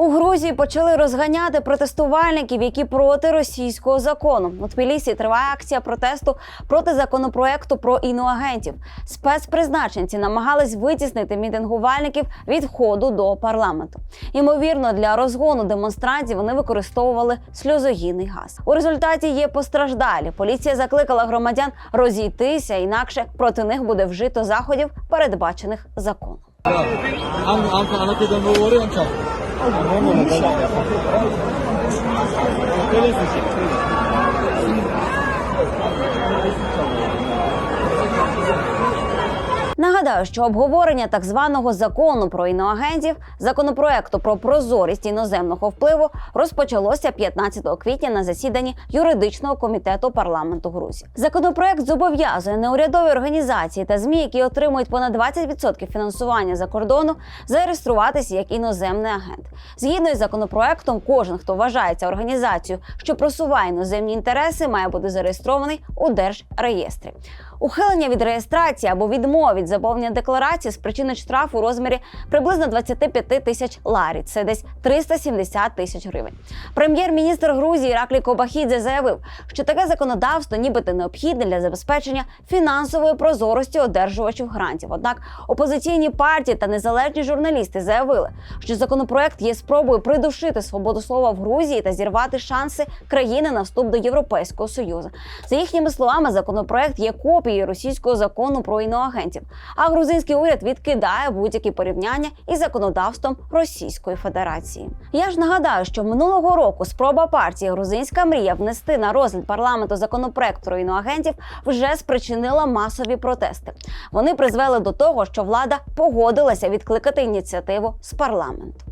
У Грузії почали розганяти протестувальників, які проти російського закону. У Тбілісі триває акція протесту проти законопроекту про іноагентів. Спецпризначенці намагались витіснити мітингувальників від входу до парламенту. Ймовірно, для розгону демонстрацій вони використовували сльозогінний газ. У результаті є постраждалі. Поліція закликала громадян розійтися, інакше проти них буде вжито заходів, передбачених законом. 我们我们 Нагадаю, що обговорення так званого закону про іноагентів, законопроекту про прозорість іноземного впливу розпочалося 15 квітня на засіданні юридичного комітету парламенту Грузії. Законопроект зобов'язує неурядові організації та змі, які отримують понад 20% фінансування за кордону, зареєструватися як іноземний агент. Згідно із законопроектом, кожен, хто вважається організацією, що просуває іноземні інтереси, має бути зареєстрований у держреєстрі. Ухилення від реєстрації або відмова від заповнення декларації спричинить штраф у розмірі приблизно 25 тисяч ларі. Це десь 370 тисяч гривень. Прем'єр-міністр Грузії Іраклі Кобахідзе заявив, що таке законодавство нібито необхідне для забезпечення фінансової прозорості одержувачів грантів. Однак опозиційні партії та незалежні журналісти заявили, що законопроект є спробою придушити свободу слова в Грузії та зірвати шанси країни на вступ до Європейського союзу. За їхніми словами, законопроект є копією російського закону про іноагентів. А грузинський уряд відкидає будь-які порівняння із законодавством Російської Федерації. Я ж нагадаю, що минулого року спроба партії Грузинська мрія внести на розгляд парламенту законопроект про іноагентів вже спричинила масові протести. Вони призвели до того, що влада погодилася відкликати ініціативу з парламенту.